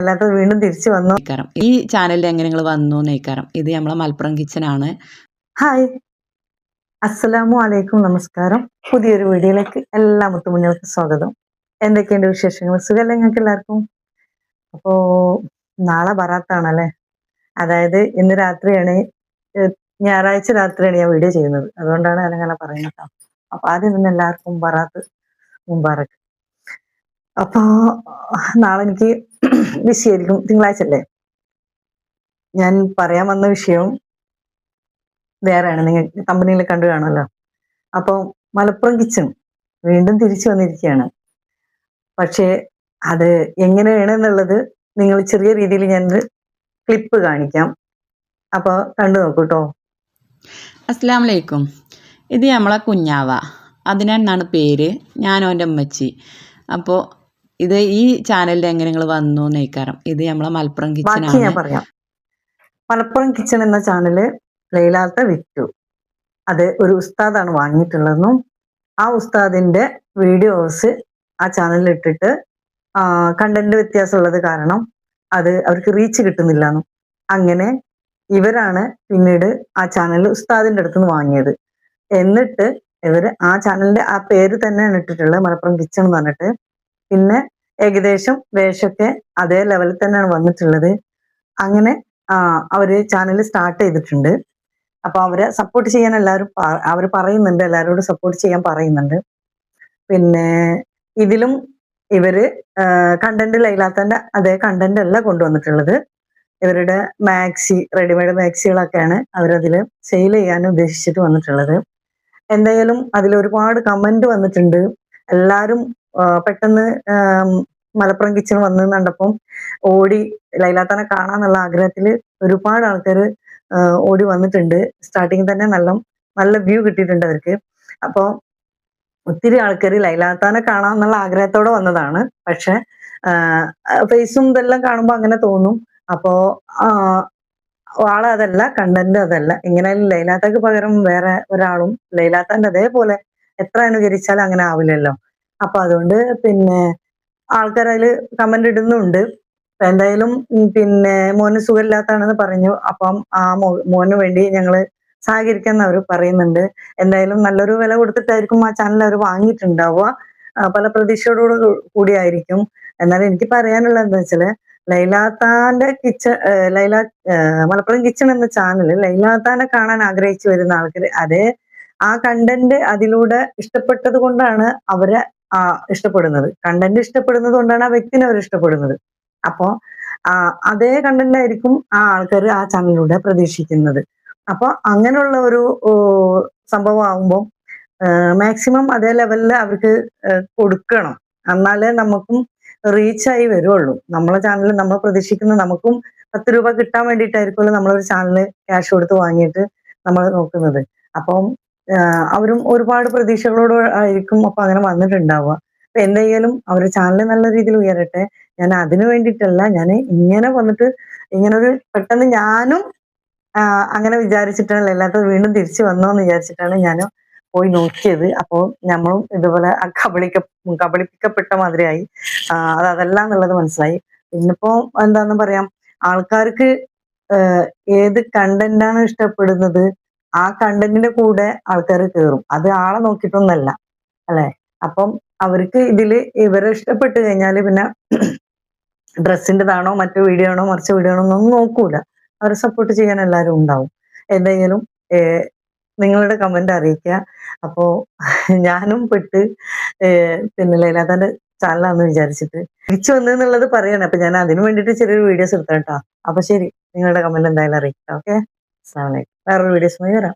അല്ലാത്ത വീണ്ടും തിരിച്ചു വന്നു? നയിക്കാരം. ഈ ചാനലിൽ എങ്ങനെ നിങ്ങൾ വന്നു നെയ്ക്കാരം? ഇത് നമ്മളെ മലപ്പുറം കിച്ചൺ ആണ്. ഹായ്. അസ്സലാമു അലൈക്കും. നമസ്കാരം. പുതിയൊരു വീഡിയോയിലേക്ക് എല്ലാ മുത്തുമുഞ്ഞകൾക്ക് സ്വാഗതം. എന്തൊക്കെയുണ്ട് വിശേഷങ്ങൾ? സുഖമല്ലേ ഞങ്ങൾക്ക് എല്ലാവർക്കും? അപ്പോ നാളെ ബറാത്താണല്ലേ? അതായത് ഇന്ന് രാത്രിയാണ് ഞായറാഴ്ച രാത്രിയാണ് ഞാൻ വീഡിയോ ചെയ്യുന്നത്. അതുകൊണ്ടാണ് അതങ്ങനെ പറയുന്നത്. അപ്പൊ ആദ്യം തന്നെ എല്ലാവർക്കും ബറാത്ത് മുബാറക്ക് അപ്പോ നാളെ എനിക്ക് വിഷയായിരിക്കും തിങ്കളാഴ്ച അല്ലേ ഞാൻ പറയാൻ വന്ന വിഷയവും വേറെയാണ്. നിങ്ങൾ കമ്പനിയിൽ കണ്ടു കാണുമല്ലോ. അപ്പോൾ മലപ്പുറം കിച്ചൺ വീണ്ടും തിരിച്ചു വന്നിരിക്കുകയാണ്. പക്ഷേ അത് എങ്ങനെയാണ് എന്നുള്ളത് നിങ്ങൾ ചെറിയ രീതിയിൽ ഞാനൊരു ക്ലിപ്പ് കാണിക്കാം. അപ്പോൾ കണ്ടു നോക്കൂ കേട്ടോ അസ്സാം വലൈക്കും ഇത് നമ്മളെ കുഞ്ഞാവ. അതിനെന്നാണ് പേര്? ഞാൻ അമ്മച്ചി അപ്പോൾ ഇത് ഈ ചാനലിൽ എങ്ങനെ നിങ്ങൾ വന്നു നയിക്കാരം ഇത് നമ്മളെ മലപ്പുറം കിച്ചൺ ബാക്കി ഞാൻ പറയാം. മലപ്പുറം കിച്ചൺ എന്ന ചാനൽ ലൈലാത്ത വിറ്റു. അത് ഒരു ഉസ്താദാണ് വാങ്ങിയിട്ടുള്ളതെന്നും ആ ഉസ്താദിന്റെ വീഡിയോസ് ആ ചാനലിൽ ഇട്ടിട്ട് കണ്ടന്റ് വ്യത്യാസമുള്ളത് കാരണം അത് അവർക്ക് റീച്ച് കിട്ടുന്നില്ല എന്നും അങ്ങനെ ഇവരാണ് പിന്നീട് ആ ചാനൽ ഉസ്താദിന്റെ അടുത്ത് നിന്ന് വാങ്ങിയത്. എന്നിട്ട് ഇവർ ആ ചാനലിന്റെ ആ പേര് തന്നെയാണ് ഇട്ടിട്ടുള്ളത് മലപ്പുറം കിച്ചൺ എന്ന് പറഞ്ഞിട്ട്. പിന്നെ ഏകദേശം വേഷമൊക്കെ അതേ ലെവലിൽ തന്നെയാണ് വന്നിട്ടുള്ളത്. അങ്ങനെ അവർ ചാനൽ സ്റ്റാർട്ട് ചെയ്തിട്ടുണ്ട്. അപ്പൊ അവരെ സപ്പോർട്ട് ചെയ്യാൻ എല്ലാവരും അവർ പറയുന്നുണ്ട് എല്ലാവരോടും സപ്പോർട്ട് ചെയ്യാൻ പറയുന്നുണ്ട്. പിന്നെ ഇതിലും ഇവർ കണ്ടന്റ് ലൈലാത്തന്റെ അതേ കണ്ടന്റ് അല്ല കൊണ്ടുവന്നിട്ടുള്ളത്. ഇവരുടെ മാക്സി റെഡിമെയ്ഡ് മാക്സികളൊക്കെയാണ് അവരതിൽ സെയിൽ ചെയ്യാൻ ഉദ്ദേശിച്ചിട്ട് വന്നിട്ടുള്ളത്. എന്തായാലും അതിൽ ഒരുപാട് കമന്റ് വന്നിട്ടുണ്ട്. എല്ലാവരും പെട്ടെന്ന് മലപ്പുറം കിച്ചൺ വന്നു കണ്ടപ്പം ഓടി ലൈലാത്തനെ കാണാന്നുള്ള ആഗ്രഹത്തിൽ ഒരുപാട് ആൾക്കാർ ഓടി വന്നിട്ടുണ്ട്. സ്റ്റാർട്ടിങ് തന്നെ നല്ല നല്ല വ്യൂ കിട്ടിയിട്ടുണ്ട് അവർക്ക്. അപ്പോൾ ഒത്തിരി ആൾക്കാർ ലൈലാത്താനെ കാണാന്നുള്ള ആഗ്രഹത്തോടെ വന്നതാണ്. പക്ഷെ ഫേസും ഇതെല്ലാം കാണുമ്പോൾ അങ്ങനെ തോന്നും. അപ്പോ ആൾ അതല്ല കണ്ടന്റ് അതല്ല. ഇങ്ങനെ ലൈലാത്തക്ക് പകരം വേറെ ഒരാളും ലൈലാത്താന്റെ അതേപോലെ എത്ര അനുകരിച്ചാലും അങ്ങനെ ആവില്ലല്ലോ. അപ്പൊ അതുകൊണ്ട് പിന്നെ ആൾക്കാർ അതിൽ കമന്റ് ഇടുന്നുണ്ട് എന്തായാലും പിന്നെ മോന് സുഖമില്ലാത്താണെന്ന് പറഞ്ഞു. അപ്പം ആ മോന് വേണ്ടി ഞങ്ങൾ സഹകരിക്കാന്ന് അവർ പറയുന്നുണ്ട്. എന്തായാലും നല്ലൊരു വില കൊടുത്തിട്ടായിരിക്കും ആ ചാനൽ അവർ വാങ്ങിയിട്ടുണ്ടാവുക. പല പ്രതീക്ഷയോടുകൂടെ കൂടിയായിരിക്കും. എന്നാൽ എനിക്ക് പറയാനുള്ളത് എന്താ വെച്ചാൽ ലൈലാത്താന്റെ കിച്ചൺ ലൈല മലപ്പുറം കിച്ചൺ എന്ന ചാനൽ ലൈലാത്താനെ കാണാൻ ആഗ്രഹിച്ചു വരുന്ന ആൾക്കാർ അതേ ആ കണ്ടന്റ് അതിലൂടെ ഇഷ്ടപ്പെട്ടത് കൊണ്ടാണ് അവരെ ഇഷ്ടപ്പെടുന്നത്. കണ്ടന്റ് ഇഷ്ടപ്പെടുന്നത് കൊണ്ടാണ് ആ വ്യക്തിനെ അവർ ഇഷ്ടപ്പെടുന്നത്. അപ്പോ ആ അതേ കണ്ടന്റ് ആയിരിക്കും ആ ആൾക്കാർ ആ ചാനലിലൂടെ പ്രതീക്ഷിക്കുന്നത്. അപ്പൊ അങ്ങനെയുള്ള ഒരു സംഭവം ആകുമ്പോൾ മാക്സിമം അതേ ലെവലിൽ അവർക്ക് കൊടുക്കണം. എന്നാലേ നമുക്കും റീച്ചായി വരുള്ളൂ. നമ്മളെ ചാനൽ നമ്മൾ പ്രതീക്ഷിക്കുന്ന നമുക്കും പത്ത് രൂപ കിട്ടാൻ വേണ്ടിയിട്ടായിരിക്കുമല്ലോ നമ്മളൊരു ചാനൽ ക്യാഷ് കൊടുത്ത് വാങ്ങിയിട്ട് നമ്മൾ നോക്കുന്നത്. അപ്പം അവരും ഒരുപാട് പ്രതീക്ഷകളോട് ആയിരിക്കും അപ്പൊ അങ്ങനെ വന്നിട്ടുണ്ടാവുക. അപ്പൊ എന്തായാലും അവരെ ചാനൽ നല്ല രീതിയിൽ ഉയരട്ടെ. ഞാൻ അതിനു വേണ്ടിയിട്ടല്ല ഞാൻ ഇങ്ങനെ വന്നിട്ട് ഇങ്ങനെ ഒരു പെട്ടെന്ന് ഞാനും അങ്ങനെ വിചാരിച്ചിട്ടാണ് അല്ലാത്ത വീണ്ടും തിരിച്ചു വന്നോന്ന് വിചാരിച്ചിട്ടാണ് ഞാൻ പോയി നോക്കിയത്. അപ്പോൾ നമ്മളും ഇതുപോലെ കബളിക്ക കബളിപ്പിക്കപ്പെട്ട മാതിരിയായി. അത് അതല്ല എന്നുള്ളത് മനസ്സിലായി. പിന്നിപ്പോ എന്താന്ന് പറയാം ആൾക്കാർക്ക് ഏത് കണ്ടന്റാണ് ഇഷ്ടപ്പെടുന്നത്? ആ കണ്ടന്റിന്റെ കൂടെ ആൾക്കാർ കയറും അത് ആളെ നോക്കിയിട്ടൊന്നല്ല. അല്ലെ? അപ്പം അവർക്ക് ഇതിൽ ഇവരെ ഇഷ്ടപ്പെട്ട് കഴിഞ്ഞാൽ പിന്നെ ഡ്രസ്സിന്റെതാണോ മറ്റു വീഡിയോ ആണോ മറിച്ച വീഡിയോ ആണോ ഒന്നും നോക്കൂല. അവരെ സപ്പോർട്ട് ചെയ്യാൻ എല്ലാവരും ഉണ്ടാവും. എന്തായാലും നിങ്ങളുടെ കമന്റ് അറിയിക്കുക. അപ്പോൾ ഞാനും പെട്ട് പിന്നെ ലൈലാത്താന്റെ ചാനലാന്ന് വിചാരിച്ചിട്ട് തിരിച്ചു വന്നു എന്നുള്ളത് പറയണം. അപ്പൊ ഞാൻ അതിനു വേണ്ടിയിട്ട് ചെറിയൊരു വീഡിയോസ് എടുക്കാം കേട്ടോ അപ്പൊ ശരി നിങ്ങളുടെ കമന്റ് എന്തായാലും അറിയിക്കാം. ഓക്കെ? അസ്സാം വലൈക്കും വേറൊരു വീഡിയോസുമായി വരാം